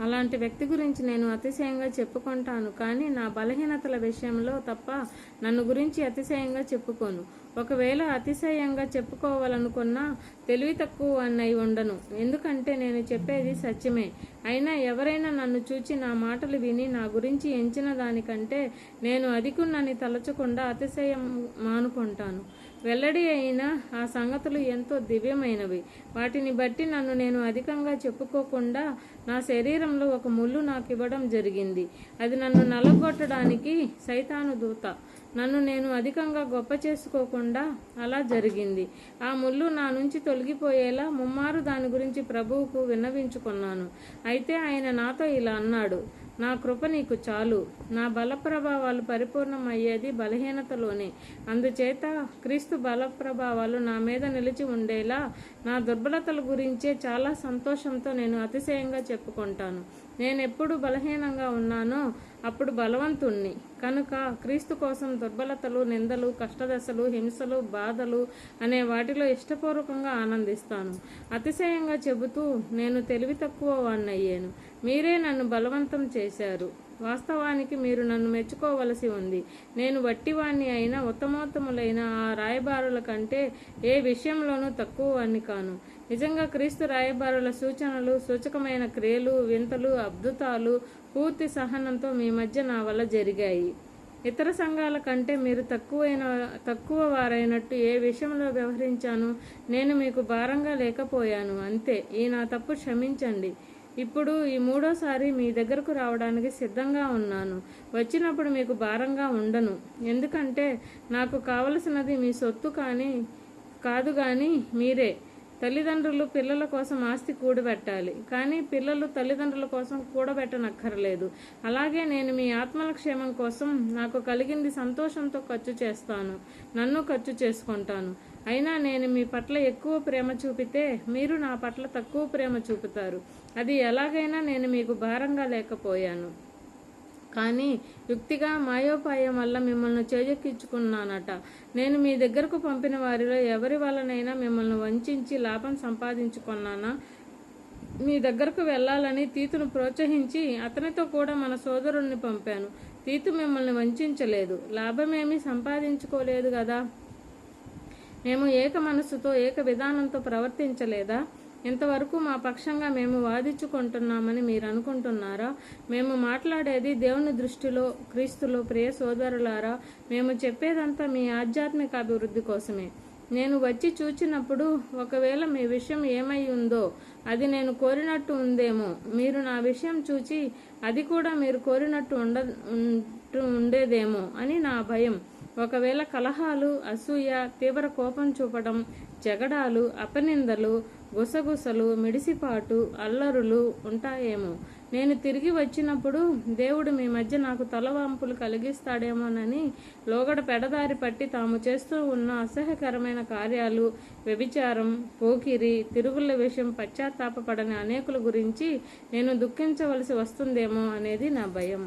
అలాంటి వ్యక్తి గురించి నేను అతిశయంగా చెప్పుకుంటాను కానీ నా బలహీనతల విషయంలో తప్ప నన్ను గురించి అతిశయంగా చెప్పుకోను. ఒకవేళ అతిశయంగా చెప్పుకోవాలనుకున్నా తెలివి తక్కువ అన్నవి ఉండను. ఎందుకంటే నేను చెప్పేది సత్యమే. అయినా ఎవరైనా నన్ను చూచి నా మాటలు విని నా గురించి ఎంచిన దానికంటే నేను అధికున్నని తలచకుండా అతిశయం మానుకుంటాను. వెల్లడి అయిన ఆ సంగతులు ఎంతో దివ్యమైనవి. వాటిని బట్టి నన్ను నేను అధికంగా చెప్పుకోకుండా నా శరీరంలో ఒక ముళ్ళు నాకు ఇవ్వడం జరిగింది. అది నన్ను నలగొట్టడానికి సైతాను దూత. నన్ను నేను అధికంగా గొప్ప చేసుకోకుండా అలా జరిగింది. ఆ ముళ్ళు నా నుంచి తొలగిపోయేలా ముమ్మారు దాని గురించి ప్రభువుకు విన్నవించుకున్నాను. అయితే ఆయన నాతో ఇలా అన్నాడు. నా కృప నీకు చాలు. నా బల ప్రభావాలు పరిపూర్ణమయ్యేది బలహీనతలోనే. అందుచేత క్రీస్తు బల ప్రభావాలు నా మీద నిలిచి ఉండేలా నా దుర్బలతల గురించే చాలా సంతోషంతో నేను అతిశయంగా చెప్పుకుంటాను. నేను ఎప్పుడు బలహీనంగా ఉన్నానో అప్పుడు బలవంతుణ్ణి. కనుక క్రీస్తు కోసం దుర్బలతలు నిందలు కష్టదశలు హింసలు బాధలు అనే వాటిలో ఇష్టపూర్వకంగా ఆనందిస్తాను. అతిశయంగా చెబుతూ నేను తెలివి తక్కువ వాణ్ణయ్యాను. మీరే నన్ను బలవంతం చేశారు. వాస్తవానికి మీరు నన్ను మెచ్చుకోవలసి ఉంది. నేను వట్టివాణ్ణి అయిన ఉత్తమోత్తములైన ఆ రాయబారుల కంటే ఏ విషయంలోనూ తక్కువ వాణ్ణి కాను. నిజంగా క్రీస్తు రాయబారుల సూచనలు సూచకమైన క్రియలు వింతలు అద్భుతాలు పూర్తి సహనంతో మీ మధ్య నా వల్ల జరిగాయి. ఇతర సంఘాల కంటే మీరు తక్కువైన తక్కువ వారైనట్టు ఏ విషయంలో వ్యవహరించాను? నేను మీకు భారంగా లేకపోయాను. అంతే. ఈ నా తప్పు క్షమించండి. ఇప్పుడు ఈ మూడోసారి మీ దగ్గరకు రావడానికి సిద్ధంగా ఉన్నాను. వచ్చినప్పుడు మీకు భారంగా ఉండను. ఎందుకంటే నాకు కావలసినది మీ సొత్తు కానీ కాదు కానీ మీరే. తల్లిదండ్రులు పిల్లల కోసం ఆస్తి కూడబెట్టాలి. కానీ పిల్లలు తల్లిదండ్రుల కోసం కూడబెట్టనక్కర్లేదు. అలాగే నేను మీ ఆత్మల క్షేమం కోసం నాకు కలిగింది సంతోషంతో ఖర్చు చేస్తాను. నన్ను ఖర్చు చేసుకుంటాను. అయినా నేను మీ పట్ల ఎక్కువ ప్రేమ చూపితే మీరు నా పట్ల తక్కువ ప్రేమ చూపుతారు. అది ఎలాగైనా నేను మీకు భారంగా లేకపోయాను. కానీ యుక్తిగా మాయోపాయం వల్ల మిమ్మల్ని చేజెక్కించుకున్నానట. నేను మీ దగ్గరకు పంపిన వారిలో ఎవరి వల్లనైనా మిమ్మల్ని వంచి లాభం సంపాదించుకున్నానా? మీ దగ్గరకు వెళ్ళాలని తీతును ప్రోత్సహించి అతనితో కూడా మన సోదరుణ్ణి పంపాను. తీతు మిమ్మల్ని వంచలేదు. లాభమేమీ సంపాదించుకోలేదు కదా మేము ఏక మనస్సుతో ఏక విధానంతో ప్రవర్తించలేదా? ఇంతవరకు మా పక్షంగా మేము వాదించుకుంటున్నామని మీరు అనుకుంటున్నారా? మేము మాట్లాడేది దేవుని దృష్టిలో క్రీస్తులో ప్రియ సోదరులారా మేము చెప్పేదంతా మీ ఆధ్యాత్మిక అభివృద్ధి కోసమే. నేను వచ్చి చూచినప్పుడు ఒకవేళ మీ విషయం ఏమై ఉందో అది నేను కోరినట్టు ఉందేమో మీరు నా విషయం చూచి అది కూడా మీరు కోరినట్టు ఉండ ఉండేదేమో అని నా భయం. ఒకవేళ కలహాలు అసూయ తీవ్ర కోపం చూపడం జగడాలు అపనిందలు గుసగుసలు మిడిసిపాటు అల్లరులు ఉంటాయేమో. నేను తిరిగి వచ్చినప్పుడు దేవుడు మీ మధ్య నాకు తలవంపులు కలిగిస్తాడేమోనని లోగడ పెడదారి పట్టి తాము చేస్తూ ఉన్న అసహ్యకరమైన కార్యాలు వ్యభిచారం పోకిరి తిరుగుల విషయం పశ్చాత్తాపడని అనేకుల గురించి నేను దుఃఖించవలసి వస్తుందేమో అనేది నా భయం.